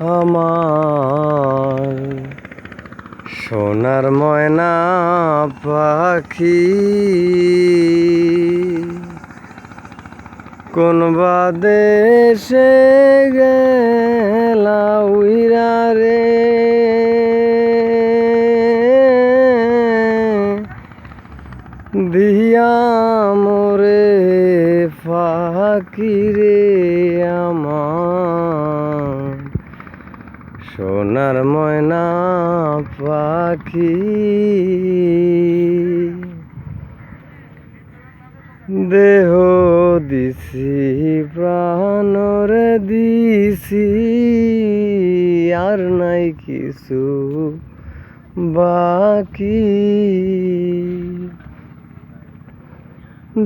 আমার সোনার ময়না পাখি। কোন বা দেশে গেলা উইরা রে। দিয়া মোরে ফাঁকি রে আমার। সোনার ময়না পাখি। দেহ দিছি প্রাণরে দিছি, আর নাই কিছু বাকি।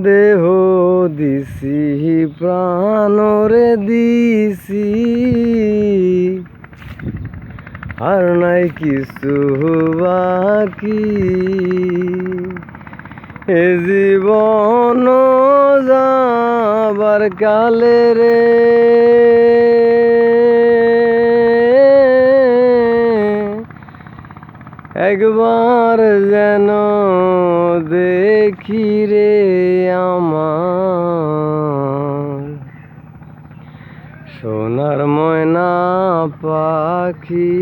দেহ দিছি প্রাণরে দিছি আর নাই কিছু বাকি এ জীবন যাবার কালে রে। একবার যেন দেখি রে আমার সোনার ময়না পাখি।